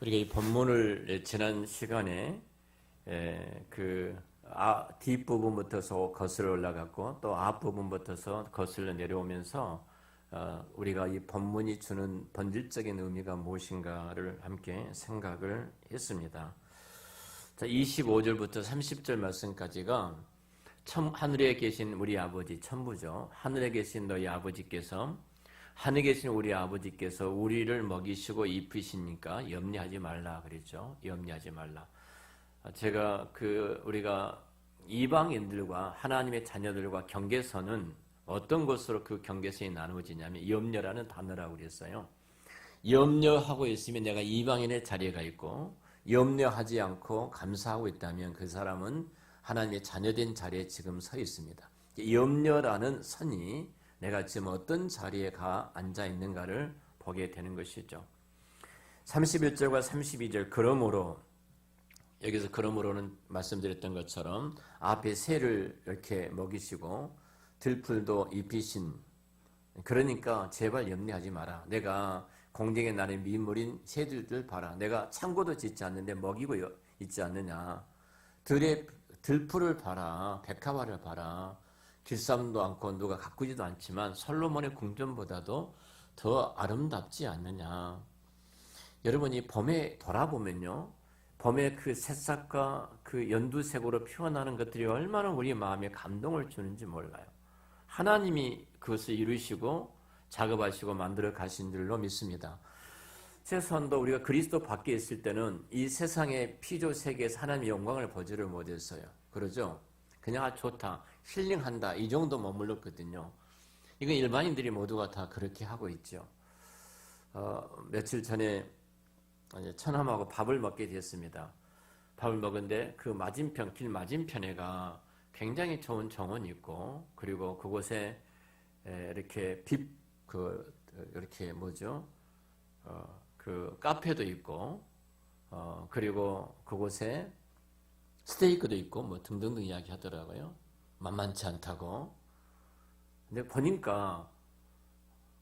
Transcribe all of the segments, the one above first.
우리가 이 본문을 지난 시간에 에, 그 아, 뒷부분부터서 거슬러 올라갔고 또 앞부분부터서 거슬러 내려오면서 어, 우리가 이 본문이 주는 본질적인 의미가 무엇인가를 함께 생각을 했습니다. 자, 25절부터 30절 말씀까지가 천, 하늘에 계신 우리 아버지 천부죠. 하늘에 계신 너희 아버지께서 하늘에 계신 우리 아버지께서 우리를 먹이시고 입히시니까 염려하지 말라 그랬죠. 염려하지 말라. 아, 제가 그 우리가 이방인들과 하나님의 자녀들과 경계선은 어떤 것으로 그 경계선이 나누어지냐면 염려라는 단어라고 그랬어요. 염려하고 있으면 내가 이방인의 자리가 있고 염려하지 않고 감사하고 있다면 그 사람은 하나님의 자녀된 자리에 지금 서 있습니다. 염려라는 선이 내가 지금 어떤 자리에 가 앉아 있는가를 보게 되는 것이죠. 31절과 32절 그러므로 여기서 그러므로는 말씀드렸던 것처럼 앞에 새를 이렇게 먹이시고 들풀도 입히신 그러니까 제발 염려하지 마라. 내가 공중에 나는 민물인 새들들 봐라. 내가 창고도 짓지 않는데 먹이고 있지 않느냐. 들의 들풀을 봐라. 백합화를 봐라. 길쌈도 않고 누가 가꾸지도 않지만 솔로몬의 궁전보다도 더 아름답지 않느냐. 여러분 이 봄에 돌아보면요. 봄의 그 새싹과 그 연두색으로 피어나는 것들이 얼마나 우리 마음에 감동을 주는지 몰라요. 하나님이 그것을 이루시고 작업하시고 만들어 가신 줄로 믿습니다. 최소한도 우리가 그리스도 밖에 있을 때는 이 세상의 피조 세계에서 하나님의 영광을 보지를 못했어요. 그러죠? 그냥 아 좋다, 힐링한다 이 정도 머물렀거든요. 이건 일반인들이 모두가 다 그렇게 하고 있죠. 어, 며칠 전에 처남하고 밥을 먹게 됐습니다. 밥을 먹은데 그 맞은편 길 맞은편에가 굉장히 좋은 정원이 있고 그리고 그곳에 이렇게 빕 그 이렇게 뭐죠? 어, 그 카페도 있고 어, 그리고 그곳에 스테이크도 있고 뭐 등등등 이야기 하더라고요. 만만치 않다고. 근데 보니까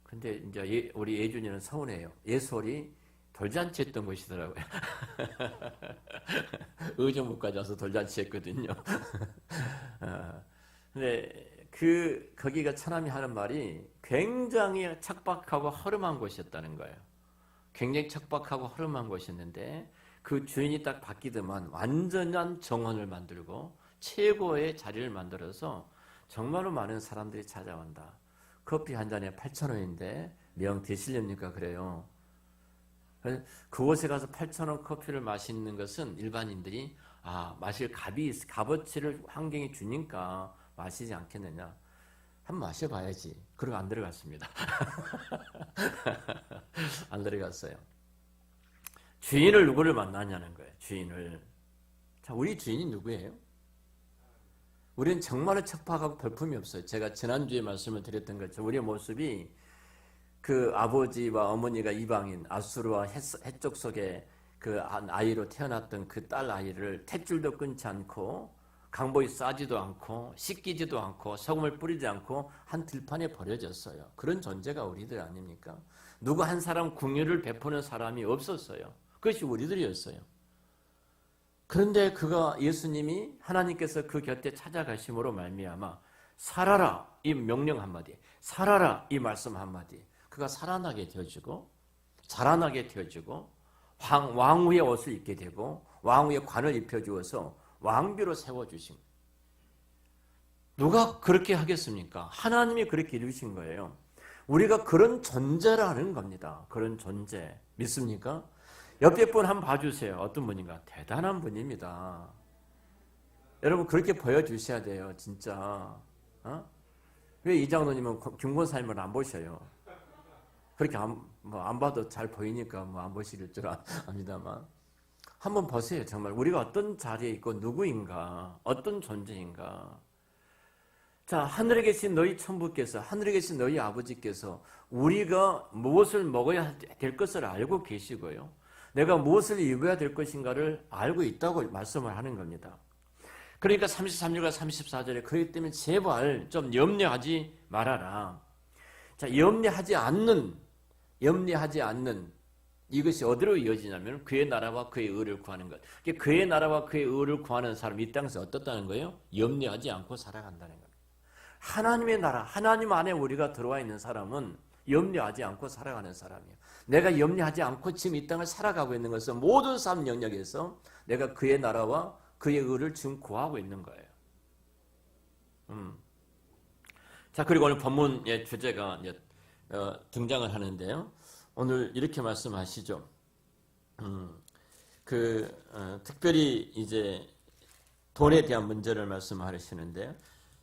근데 이제 우리 예준이는 서운해요. 예솔이 돌잔치 했던 곳이더라고요. 의정부까지 와서 돌잔치 했거든요. 어, 근데 그, 거기가 처남이 하는 말이 굉장히 척박하고 허름한 곳이었다는 거예요. 굉장히 척박하고 허름한 곳이었는데 그 주인이 딱 바뀌더만 완전한 정원을 만들고 최고의 자리를 만들어서 정말로 많은 사람들이 찾아온다. 커피 한 잔에 8,000원인데 명 드시렵니까? 그래요. 그곳에 가서 8,000원 커피를 마시는 것은 일반인들이 아, 마실 값이, 값어치를 환경이 주니까 마시지 않겠느냐. 한번 마셔봐야지. 그러고 안 들어갔습니다. 안 들어갔어요. 주인을 누구를 만나냐는 거예요. 주인을. 자, 우리 주인이 누구예요? 우리는 정말로 척박하고 별품이 없어요. 제가 지난주에 말씀을 드렸던 것처럼 우리의 모습이 그 아버지와 어머니가 이방인 아수르와 해쪽 속에 그 아이로 태어났던 그 딸 아이를 탯줄도 끊지 않고 강보이 싸지도 않고 씻기지도 않고 소금을 뿌리지 않고 한 들판에 버려졌어요. 그런 존재가 우리들 아닙니까? 누구 한 사람 궁유를 베푸는 사람이 없었어요. 그것이 우리들이었어요. 그런데 그가 예수님이 하나님께서 그 곁에 찾아가심으로 말미암아 살아라 이 명령 한마디, 살아라 이 말씀 한마디, 그가 살아나게 되어지고 자라나게 되어지고 왕, 왕후의 옷을 입게 되고 왕후의 관을 입혀주어서 왕비로 세워주신 누가 그렇게 하겠습니까? 하나님이 그렇게 이루신 거예요. 우리가 그런 존재라는 겁니다. 그런 존재. 믿습니까? 옆에 분 한번 봐주세요. 어떤 분인가? 대단한 분입니다. 여러분, 그렇게 보여주셔야 돼요. 진짜. 어? 왜 이장로님은 김권사님을 안 보셔요? 그렇게 안, 뭐 안 봐도 잘 보이니까 뭐 안 보실 줄 압니다만. 한번 보세요. 정말 우리가 어떤 자리에 있고 누구인가, 어떤 존재인가. 자, 하늘에 계신 너희 천부께서, 하늘에 계신 너희 아버지께서 우리가 무엇을 먹어야 될 것을 알고 계시고요. 내가 무엇을 입어야 될 것인가를 알고 있다고 말씀을 하는 겁니다. 그러니까 33절과 34절에 그렇기 때문에 제발 좀 염려하지 말아라. 자, 염려하지 않는, 염려하지 않는 이것이 어디로 이어지냐면 그의 나라와 그의 의를 구하는 것. 그러니까 그의 나라와 그의 의를 구하는 사람이 이 땅에서 어떻다는 거예요? 염려하지 않고 살아간다는 겁니다. 하나님의 나라, 하나님 안에 우리가 들어와 있는 사람은 염려하지 않고 살아가는 사람이에요. 내가 염려하지 않고 지금 이 땅을 살아가고 있는 것은 모든 삶 영역에서 내가 그의 나라와 그의 의를 지금 구하고 있는 거예요. 음. 자 그리고 오늘 본문의 주제가 어, 등장을 하는데요. 오늘 이렇게 말씀하시죠. 음, 그 어, 특별히 이제 돈에 대한 문제를 말씀하시는데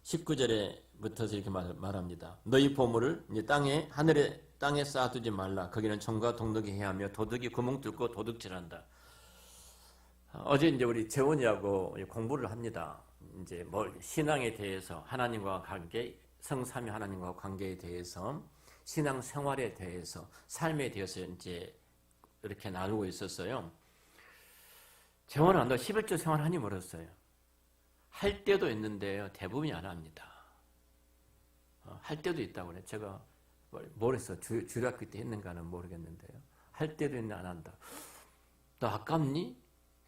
19절에부터 이렇게 말, 말합니다. 너희 보물을 땅에 하늘에 땅에 쌓아두지 말라. 거기는 정과 동독이 해하며 도둑이 구멍 뚫고 도둑질한다. 어제 이제 우리 재원이하고 공부를 합니다. 이제 뭐 신앙에 대해서 하나님과 관계, 성삼위 하나님과 관계에 대해서 신앙 생활에 대해서 삶에 대해서 이제 이렇게 나누고 있었어요. 재원아, 너 11조 생활하니 멀었어요. 할 때도 있는데요. 대부분이 안 합니다. 어, 할 때도 있다고 그래. 제가 뭘 했어? 주, 주학교 때 했는가는 모르겠는데요. 할 때도 있는데 안 한다. 너 아깝니?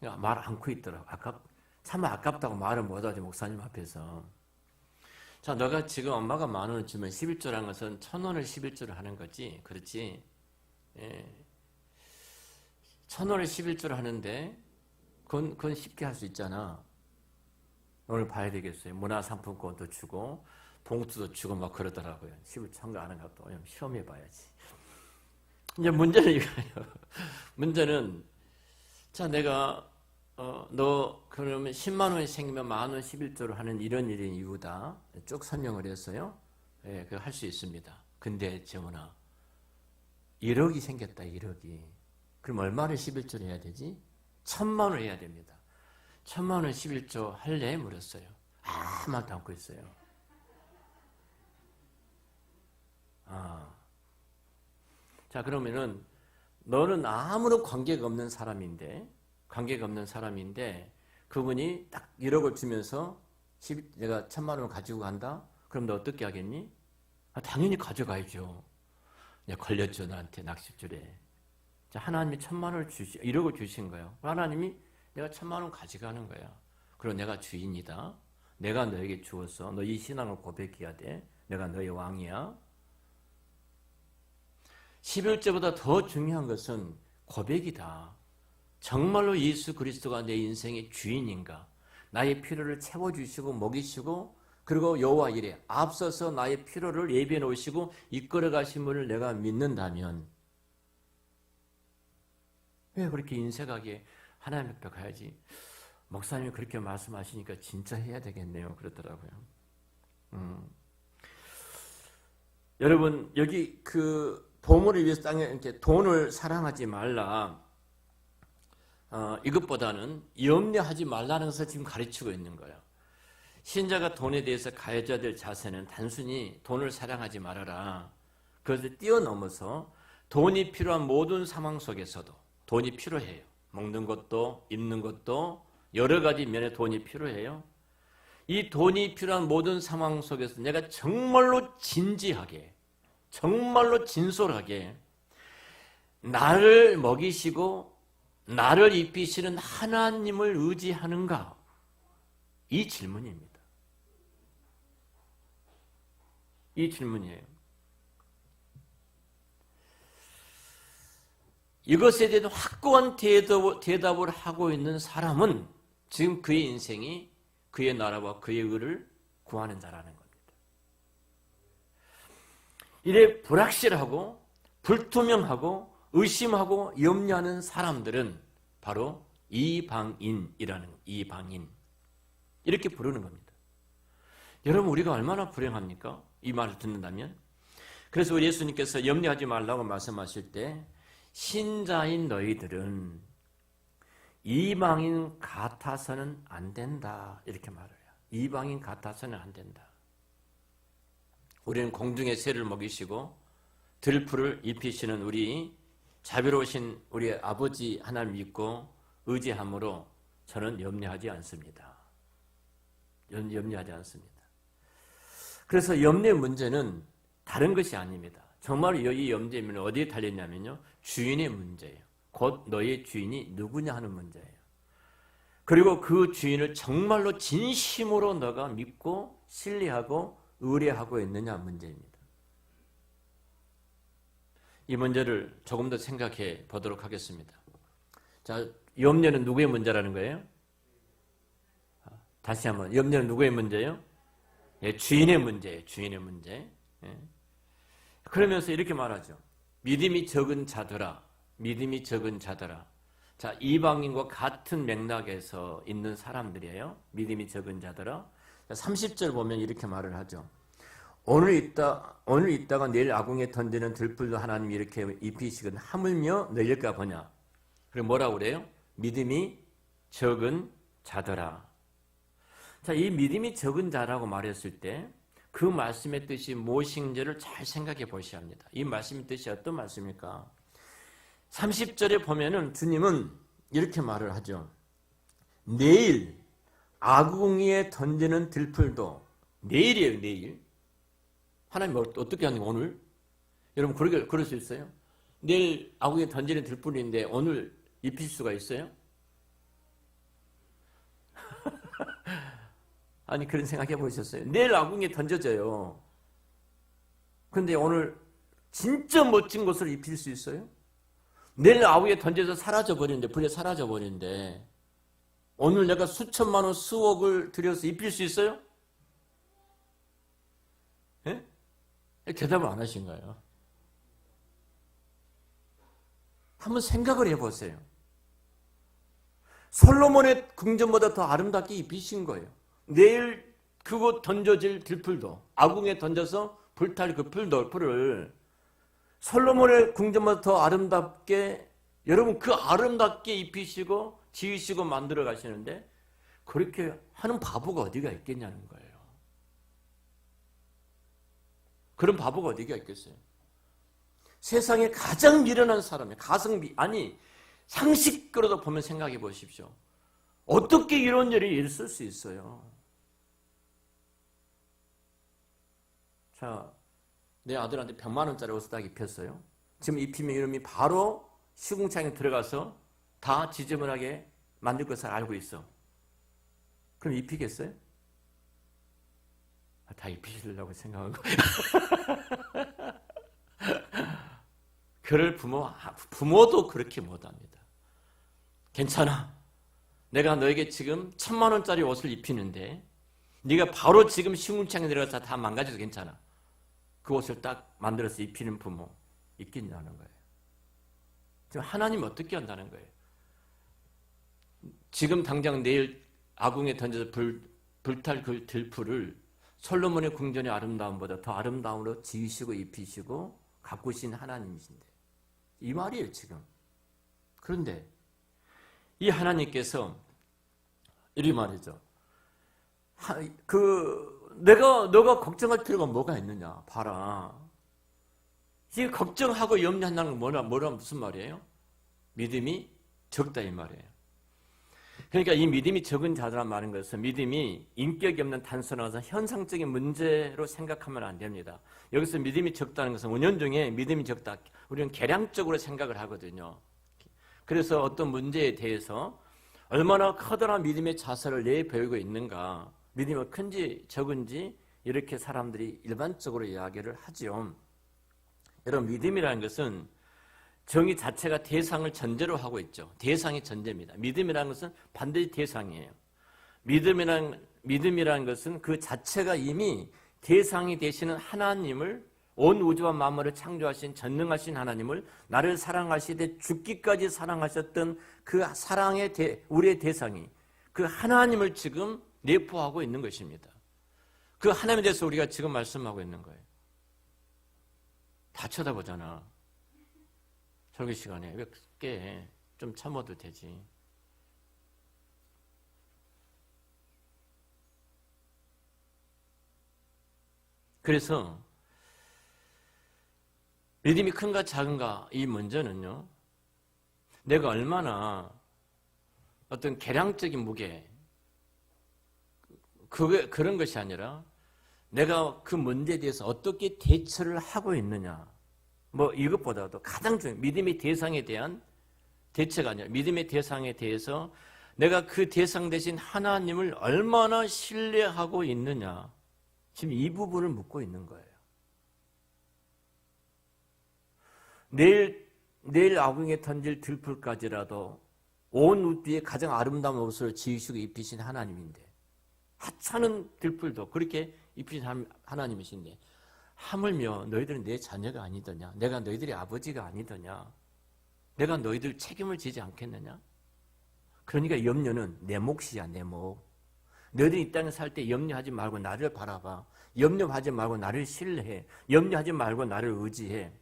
말 않고 있더라고. 아깝, 참 아깝다고 말을 못하지, 목사님 앞에서. 자, 너가 지금 엄마가 만 원을 주면 11조라는 것은 천 원을 11조를 하는 거지. 그렇지? 예. 천 원을 11조를 하는데, 그건, 그건 쉽게 할 수 있잖아. 오늘 봐야 되겠어요. 문화상품권도 주고, 봉투도 주고 막 그러더라고요. 11천가 하는 것도 시험해 봐야지. 이제 문제는 이거예요. 문제는, 자, 내가 어, 너 그러면 10만 원이 생기면 만원 11조를 하는 이런 일인 이유다. 쭉 설명을 했어요. 예, 그거 할수 있습니다. 근데 정원아 1억이 생겼다. 1억이. 그럼 얼마를 11조를 해야 되지? 천만 원 해야 됩니다. 천만 원 11조 할래? 물었어요. 아무 말도 않고 있어요. 아. 자, 그러면은 너는 아무런 관계가 없는 사람인데 관계가 없는 사람인데 그분이 딱 1억을 주면서 10, 내가 천만 원을 가지고 간다? 그럼 너 어떻게 하겠니? 아, 당연히 가져가야죠. 걸렸죠, 나한테 낚싯줄에. 자, 하나님이 천만 원을 주시, 1억을 주신 거예요. 하나님이 내가 천만 원 가져가는 거야. 그리고 내가 주인이다. 내가 너에게 주었어. 너 이 신앙을 고백해야 돼. 내가 너의 왕이야. 11절보다 더 중요한 것은 고백이다. 정말로 예수 그리스도가 내 인생의 주인인가? 나의 필요를 채워주시고 먹이시고 그리고 여호와 이래 앞서서 나의 필요를 예비해 놓으시고 이끌어 가심을 내가 믿는다면 왜 그렇게 인색하게 하나님 앞에 가야지? 목사님이 그렇게 말씀하시니까 진짜 해야 되겠네요. 그러더라고요. 음. 여러분 여기 그 보물을 위해서 땅에 이렇게 돈을 사랑하지 말라. 어, 이것보다는 염려하지 말라는 것을 지금 가르치고 있는 거예요. 신자가 돈에 대해서 가져야 될 자세는 단순히 돈을 사랑하지 말아라. 그것을 뛰어넘어서 돈이 필요한 모든 상황 속에서도 돈이 필요해요. 먹는 것도 입는 것도 여러 가지 면에 돈이 필요해요. 이 돈이 필요한 모든 상황 속에서 내가 정말로 진지하게, 정말로 진솔하게 나를 먹이시고 나를 입히시는 하나님을 의지하는가? 이 질문입니다. 이 질문이에요. 이것에 대한 확고한 대답을 하고 있는 사람은 지금 그의 인생이 그의 나라와 그의 의를 구하는 자라는. 이래 불확실하고 불투명하고 의심하고 염려하는 사람들은 바로 이방인이라는 이방인 이렇게 부르는 겁니다. 여러분 우리가 얼마나 불행합니까? 이 말을 듣는다면 그래서 우리 예수님께서 염려하지 말라고 말씀하실 때 신자인 너희들은 이방인 같아서는 안 된다 이렇게 말해요. 이방인 같아서는 안 된다. 우리는 공중의 새를 먹이시고 들풀을 입히시는 우리 자비로우신 우리 아버지 하나님 믿고 의지함으로 저는 염려하지 않습니다. 염려하지 않습니다. 그래서 염려의 문제는 다른 것이 아닙니다. 정말 이 염려는 어디에 달렸냐면요. 주인의 문제예요. 곧 너의 주인이 누구냐 하는 문제예요. 그리고 그 주인을 정말로 진심으로 너가 믿고 신뢰하고 의뢰하고 있느냐 문제입니다. 이 문제를 조금 더 생각해 보도록 하겠습니다. 자, 염려는 누구의 문제라는 거예요? 다시 한번 염려는 누구의 문제예요? 예, 주인의 문제예요. 주인의 문제. 예. 그러면서 이렇게 말하죠. 믿음이 적은 자들아, 믿음이 적은 자들아. 자, 이방인과 같은 맥락에서 있는 사람들이에요. 믿음이 적은 자들아. 30절 보면 이렇게 말을 하죠. 오늘 있다 오늘 있다가 내일 아궁에 던지는 들풀도 하나님이 이렇게 입히시건 하물며 너희일까 보냐. 그리고 뭐라고 그래요? 믿음이 적은 자더라. 자, 이 믿음이 적은 자라고 말했을 때 그 말씀의 뜻이 무엇인지를 잘 생각해 보셔야 합니다. 이 말씀의 뜻이 어떤 말씀입니까? 30절에 보면은 주님은 이렇게 말을 하죠. 내일 아궁이에 던지는 들풀도 내일이에요, 내일. 하나님 어떻게 하는 거 오늘? 여러분 그렇게 그럴 수 있어요? 내일 아궁이에 던지는 들풀인데 오늘 입힐 수가 있어요? 아니 그런 생각 해 보셨어요? 내일 아궁이에 던져져요. 근데 오늘 진짜 멋진 것을 입힐 수 있어요? 내일 아궁이에 던져서 사라져 버리는데 불에 사라져 버리는데 오늘 내가 수천만 원, 수억을 들여서 입힐 수 있어요? 예? 대답을 안 하신 거예요. 한번 생각을 해보세요. 솔로몬의 궁전보다 더 아름답게 입히신 거예요. 내일 그곳 던져질 들풀도 아궁에 던져서 불탈 그 풀도 풀을 솔로몬의 궁전보다 더 아름답게 여러분 그 아름답게 입히시고 지으시고 만들어 가시는데 그렇게 하는 바보가 어디가 있겠냐는 거예요. 그런 바보가 어디가 있겠어요? 세상에 가장 미련한 사람이 가성비 아니 상식으로도 보면 생각해 보십시오. 어떻게 이런 일이 있을 수 있어요? 자, 내 아들한테 100만 원짜리 옷을 딱 입혔어요. 지금 입히면 이름이 바로 시궁창에 들어가서 다 지저분하게 만들 것을 알고 있어. 그럼 입히겠어요? 아, 다 입히시려고 생각한 거예요. 그럴 부모, 아, 부모도 그렇게 못합니다. 괜찮아. 내가 너에게 지금 천만 원짜리 옷을 입히는데 네가 바로 지금 시궁창에 들어가서 다 망가져도 괜찮아. 그 옷을 딱 만들어서 입히는 부모 있겠냐는 거예요. 지금 하나님 어떻게 한다는 거예요? 지금 당장 내일 아궁에 던져서 불, 불탈 그 들풀을 솔로몬의 궁전의 아름다움보다 더 아름다움으로 지으시고 입히시고 가꾸신 하나님이신데 이 말이에요 지금. 그런데 이 하나님께서 이리 말이죠. 하, 그 내가 너가 걱정할 필요가 뭐가 있느냐? 봐라. 이 걱정하고 염려한다는 건 뭐라 뭐라 무슨 말이에요? 믿음이 적다 이 말이에요. 그러니까 이 믿음이 적은 자들란 말인 것은 믿음이 인격이 없는 단순화서 현상적인 문제로 생각하면 안 됩니다. 여기서 믿음이 적다는 것은 은연 중에 믿음이 적다. 우리는 계량적으로 생각을 하거든요. 그래서 어떤 문제에 대해서 얼마나 커다란 믿음의 자세를 내보이고 있는가, 믿음이 큰지 적은지 이렇게 사람들이 일반적으로 이야기를 하지요. 여러분 믿음이라는 것은 정의 자체가 대상을 전제로 하고 있죠. 대상이 전제입니다. 믿음이라는 것은 반드시 대상이에요. 믿음이란 믿음이라는 것은 그 자체가 이미 대상이 되시는 하나님을 온 우주와 만물을 창조하신 전능하신 하나님을 나를 사랑하시되 죽기까지 사랑하셨던 그 사랑의 대, 우리의 대상이 그 하나님을 지금 내포하고 있는 것입니다. 그 하나님에 대해서 우리가 지금 말씀하고 있는 거예요. 다 쳐다보잖아. 설교 시간에 왜 깨? 좀 참아도 되지. 그래서 믿음이 큰가 작은가 이 문제는요. 내가 얼마나 어떤 계량적인 무게 그게 그런 것이 아니라 내가 그 문제에 대해서 어떻게 대처를 하고 있느냐. 뭐 이것보다도 가장 중요한 믿음의 대상에 대한 대체가 아니라 믿음의 대상에 대해서 내가 그 대상 대신 하나님을 얼마나 신뢰하고 있느냐. 지금 이 부분을 묻고 있는 거예요. 내일 내일 아궁에 던질 들풀까지라도 온옷 위에 가장 아름다운 옷을 지으시고 입히신 하나님인데 하찮은 들풀도 그렇게 입히신 하나님이신데 하물며 너희들은 내 자녀가 아니더냐? 내가 너희들의 아버지가 아니더냐? 내가 너희들 책임을 지지 않겠느냐? 그러니까 염려는 내 몫이야 내 몫. 너희들이 이 땅에 살 때 염려하지 말고 나를 바라봐. 염려하지 말고 나를 신뢰해. 염려하지 말고 나를 의지해.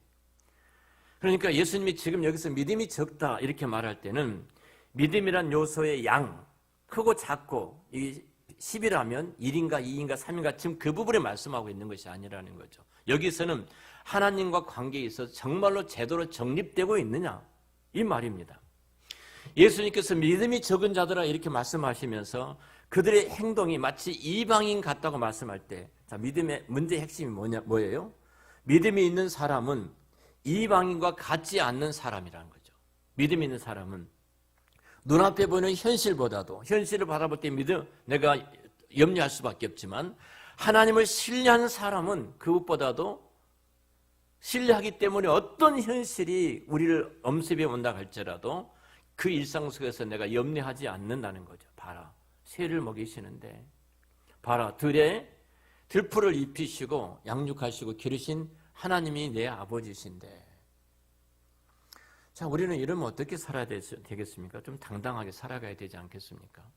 그러니까 예수님이 지금 여기서 믿음이 적다 이렇게 말할 때는 믿음이란 요소의 양 크고 작고 이 10이라면 1인가 2인가 3인가 지금 그 부분에 말씀하고 있는 것이 아니라는 거죠. 여기서는 하나님과 관계에 있어서 정말로 제대로 정립되고 있느냐 이 말입니다. 예수님께서 믿음이 적은 자들아 이렇게 말씀하시면서 그들의 행동이 마치 이방인 같다고 말씀할 때, 자 믿음의 문제의 핵심이 뭐냐 뭐예요? 믿음이 있는 사람은 이방인과 같지 않는 사람이라는 거죠. 믿음 있는 사람은 눈앞에 보이는 현실보다도 현실을 바라볼 때 믿음 내가 염려할 수밖에 없지만 하나님을 신뢰하는 사람은 그것보다도 신뢰하기 때문에 어떤 현실이 우리를 엄습해 온다 할지라도 그 일상 속에서 내가 염려하지 않는다는 거죠. 봐라. 새를 먹이시는데 봐라. 들에 들풀을 입히시고 양육하시고 기르신 하나님이 내 아버지신데 자, 우리는 이러면 어떻게 살아야 되겠습니까? 좀 당당하게 살아가야 되지 않겠습니까?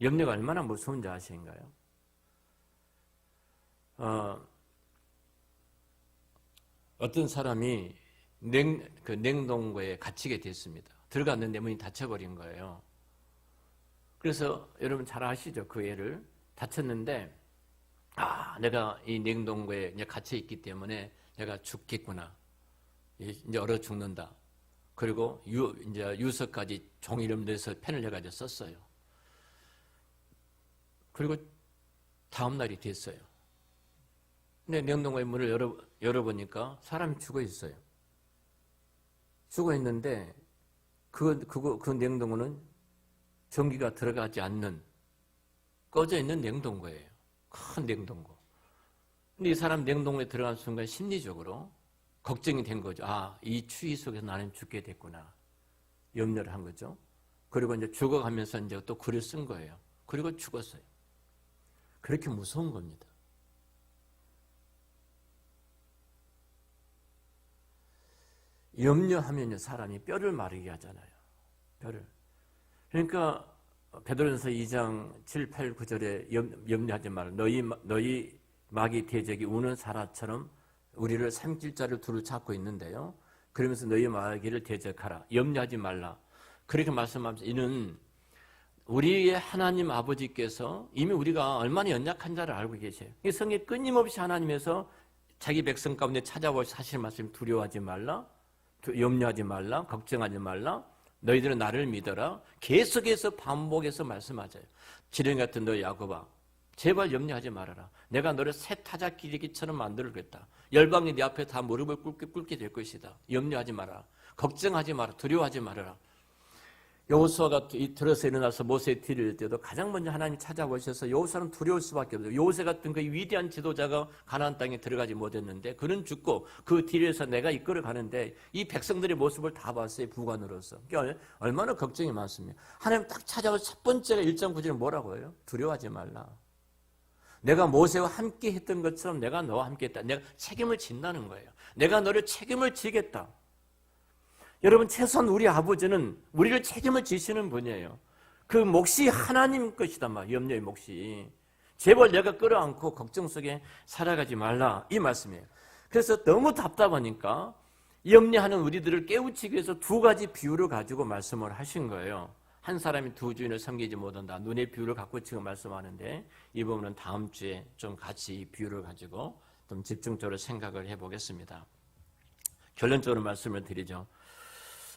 염려가 얼마나 무서운지 아시는가요? 어, 어떤 사람이 냉, 그 냉동고에 갇히게 됐습니다. 들어갔는데 문이 닫혀버린 거예요. 그래서 여러분 잘 아시죠? 그 애를 닫혔는데, 아, 내가 이 냉동고에 이제 갇혀 있기 때문에 내가 죽겠구나. 이제 얼어 죽는다. 그리고 유, 이제 유서까지 종 이름 내서 펜을 해가지고 썼어요. 그리고 다음 날이 됐어요. 근데 냉동고의 문을 열어, 열어보니까 사람이 죽어 있어요. 죽어 있는데 그, 그, 그 냉동고는 전기가 들어가지 않는 꺼져 있는 냉동고예요. 큰 냉동고. 근데 이 사람 냉동고에 들어간 순간 심리적으로 걱정이 된 거죠. 아, 이 추위 속에서 나는 죽게 됐구나. 염려를 한 거죠. 그리고 이제 죽어가면서 이제 또 글을 쓴 거예요. 그리고 죽었어요. 그렇게 무서운 겁니다. 염려하면 사람이 뼈를 마르게 하잖아요. 뼈를. 그러니까 베드로전서 2장 7, 8, 9절에 염 려하지 말라. 너희 너희 마귀 대적이 우는 사라처럼 우리를 삼킬 자를 둘을 찾고 있는데요. 그러면서 너희 마귀를 대적하라. 염려하지 말라. 그렇게 말씀하면서 이는 우리의 하나님 아버지께서 이미 우리가 얼마나 연약한 자를 알고 계세요. 이 성에 끊임없이 하나님에서 자기 백성 가운데 찾아올 사실 말씀 두려워하지 말라. 염려하지 말라. 걱정하지 말라. 너희들은 나를 믿어라. 계속해서 반복해서 말씀하세요. 지령 같은 너 야곱아. 제발 염려하지 말아라. 내가 너를 새 타자 기르기처럼 만들겠다. 열방이 네 앞에 다 무릎을 꿇게, 꿇게 될 것이다. 염려하지 마라. 걱정하지 마라. 두려워하지 말아라. 여호수아가 들어서 일어나서 모세의 뒤를 때도 가장 먼저 하나님 찾아보셔서 여호수아는 두려울 수밖에 없어요. 여호세 같은 그 위대한 지도자가 가나안 땅에 들어가지 못했는데 그는 죽고 그 뒤에서 내가 이끌어 가는데 이 백성들의 모습을 다 봤어요. 부관으로서. 그러니까 얼마나 걱정이 많습니다. 하나님 딱 찾아와서 첫 번째가 1장 9절에 뭐라고 해요? 두려워하지 말라. 내가 모세와 함께 했던 것처럼 내가 너와 함께 했다. 내가 책임을 진다는 거예요. 내가 너를 책임을 지겠다. 여러분, 최소한 우리 아버지는 우리를 책임을 지시는 분이에요. 그 몫이 하나님 것이다, 막, 염려의 몫이. 제발 내가 끌어안고 걱정 속에 살아가지 말라. 이 말씀이에요. 그래서 너무 답답하니까 염려하는 우리들을 깨우치기 위해서 두 가지 비유를 가지고 말씀을 하신 거예요. 한 사람이 두 주인을 섬기지 못한다. 눈의 비유를 갖고 지금 말씀하는데 이 부분은 다음 주에 좀 같이 이 비유를 가지고 좀 집중적으로 생각을 해보겠습니다. 결론적으로 말씀을 드리죠.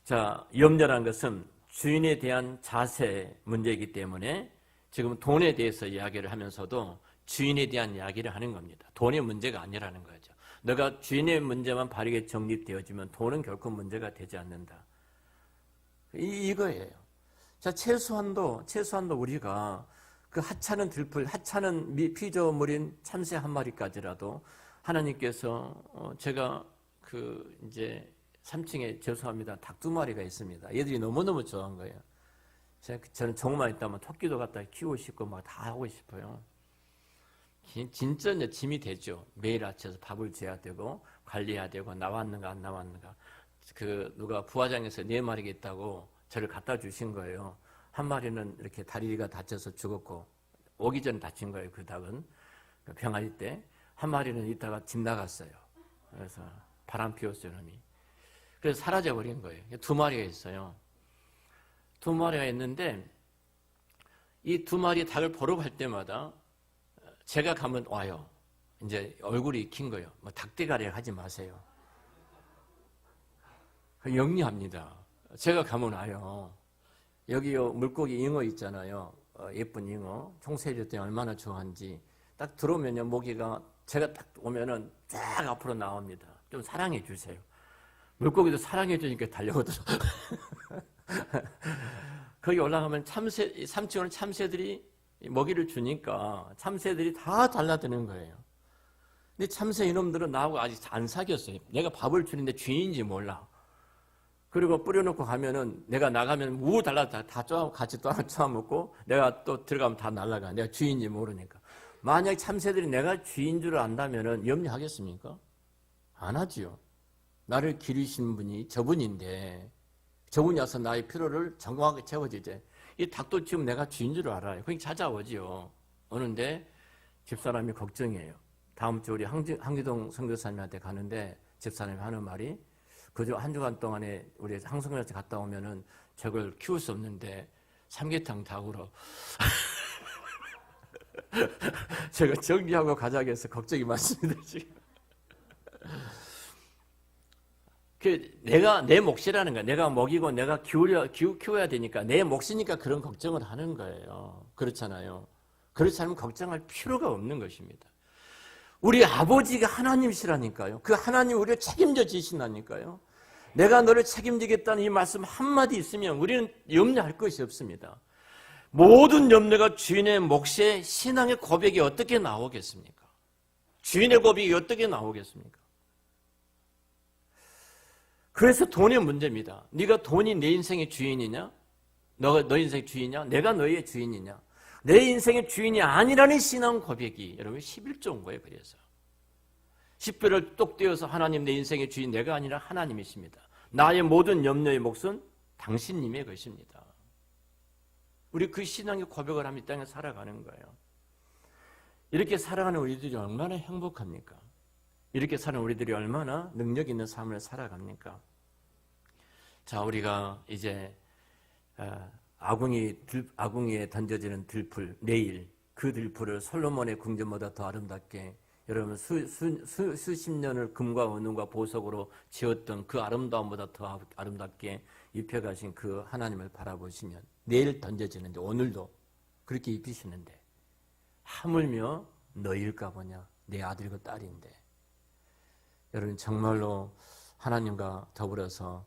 자, 염려란 것은 주인에 대한 자세 문제이기 때문에 지금 돈에 대해서 이야기를 하면서도 주인에 대한 이야기를 하는 겁니다. 돈의 문제가 아니라는 거죠. 너가 주인의 문제만 바르게 정립되어지면 돈은 결코 문제가 되지 않는다. 이, 이거예요. 자, 최소한도, 최소한도 우리가 그 하찮은 들풀, 하찮은 미, 피조물인 참새 한 마리까지라도 하나님께서, 어, 제가 그, 이제 3층에 죄송합니다. 닭 두 마리가 있습니다. 얘들이 너무너무 좋아한 거예요. 제가, 저는 정말 있다면 토끼도 갖다 키우고 싶고 막 다 하고 싶어요. 진- 진짜 이제 짐이 되죠. 매일 아침에 밥을 줘야 되고 관리해야 되고 나왔는가 안 나왔는가. 그 누가 부화장에서 네 마리가 있다고 저를 갖다 주신 거예요. 한 마리는 이렇게 다리가 다쳐서 죽었고 오기 전에 다친 거예요. 그 닭은 그 병아리 때 한 마리는 있다가 집 나갔어요. 그래서 바람 피웠어요, 놈이. 그래서 사라져 버린 거예요. 두 마리가 있어요. 두 마리가 있는데 이 두 마리 닭을 보러 갈 때마다 제가 가면 와요. 이제 얼굴이 익힌 거예요. 뭐 닭대가리 하지 마세요. 영리합니다. 제가 가면 와요. 여기요 물고기 잉어 있잖아요. 어, 예쁜 잉어. 총세일 때 얼마나 좋아한지. 딱 들어오면요 모기가 제가 딱 오면은 쫙 앞으로 나옵니다. 좀 사랑해 주세요. 물고기도 사랑해 주니까 달려오더라. 거기 올라가면 참새 3층으로 참새들이 먹이를 주니까 참새들이 다 달라드는 거예요. 근데 참새 이놈들은 나하고 아직 안 사귀었어요. 내가 밥을 주는데 주인인지 몰라. 그리고 뿌려놓고 가면은 내가 나가면 우 달라 다, 다 쪼아 같이 또 쪼아 먹고 내가 또 들어가면 다 날라가. 내가 주인인지 모르니까. 만약 참새들이 내가 주인 줄 안다면은 염려하겠습니까? 안 하지요. 나를 기르신 분이 저분인데 저분이 와서 나의 필요를 정확하게 채워주지. 이 닭도 지금 내가 주인 줄 알아요. 그러니까 찾아오지요. 오는데 집사람이 걱정이에요. 다음 주 우리 항기동 선교사님한테 가는데 집사람이 하는 말이 그저 한 주간 동안에 우리 항성교한테 갔다 오면은 저걸 키울 수 없는데 삼계탕 닭으로 제가 정리하고 가자고 해서 걱정이 많습니다 지금. 그 내가 내 몫이라는 거야. 내가 먹이고 내가 키우려 키우, 키워야 되니까 내 몫이니까 그런 걱정을 하는 거예요. 그렇잖아요. 그렇지 않으면 걱정할 필요가 없는 것입니다. 우리 아버지가 하나님이시라니까요. 그 하나님 우리를 책임져 지신다니까요. 내가 너를 책임지겠다는 이 말씀 한마디 있으면 우리는 염려할 것이 없습니다. 모든 염려가 주인의 몫에 신앙의 고백이 어떻게 나오겠습니까? 주인의 고백이 어떻게 나오겠습니까? 그래서 돈의 문제입니다. 네가 돈이 내 인생의 주인이냐? 너가 너 인생의 주인이냐? 내가 너의 주인이냐? 내 인생의 주인이 아니라는 신앙 고백이 여러분 11조인 거예요. 그래서 10배를 똑 떼어서 하나님 내 인생의 주인 내가 아니라 하나님이십니다. 나의 모든 염려의 몫은 당신님의 것입니다. 우리 그 신앙의 고백을 하며 이 땅에 살아가는 거예요. 이렇게 살아가는 우리들이 얼마나 행복합니까? 이렇게 사는 우리들이 얼마나 능력 있는 삶을 살아갑니까? 자, 우리가 이제 어, 아궁이 들, 아궁이에 던져지는 들풀 내일 그 들풀을 솔로몬의 궁전보다 더 아름답게 여러분 수, 수, 수, 수십 년을 금과 은은과 보석으로 지었던 그 아름다움보다 더 아름답게 입혀가신 그 하나님을 바라보시면 내일 던져지는데 오늘도 그렇게 입히시는데 하물며 너일까 보냐? 내 아들과 딸인데. 여러분 정말로 하나님과 더불어서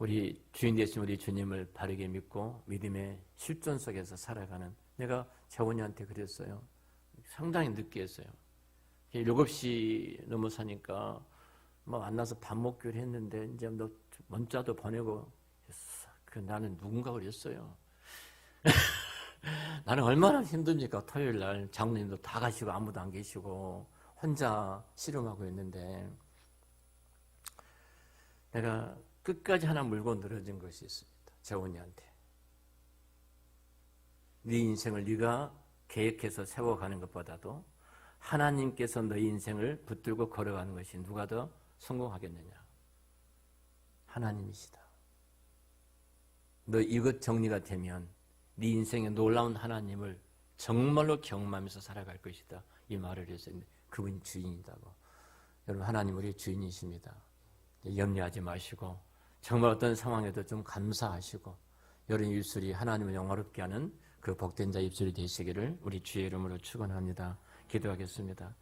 우리 주인 되신 우리 주님을 바르게 믿고 믿음의 실존 속에서 살아가는 내가 재원이한테 그랬어요. 상당히 늦게 했어요. 7시 넘어서니까 뭐 만나서 밥 먹기로 했는데 이제 너 문자도 보내고 그 나는 누군가 그랬어요. 나는 얼마나 힘듭니까? 토요일 날 장로님도 다 가시고 아무도 안 계시고 혼자 씨름하고 있는데 내가 끝까지 하나 물고 늘어진 것이 있습니다. 재원이한테. 네 인생을 네가 계획해서 세워가는 것보다도 하나님께서 너희 인생을 붙들고 걸어가는 것이 누가 더 성공하겠느냐? 하나님이시다. 너 이것 정리가 되면 네 인생의 놀라운 하나님을 정말로 경험하면서 살아갈 것이다. 이 말을 했었는데 그분이 주인이다고. 여러분 하나님 우리 주인이십니다. 염려하지 마시고 정말 어떤 상황에도 좀 감사하시고 여러분 입술이 하나님을 영화롭게 하는 그 복된 자 입술이 되시기를 우리 주의 이름으로 축원합니다. 기도하겠습니다.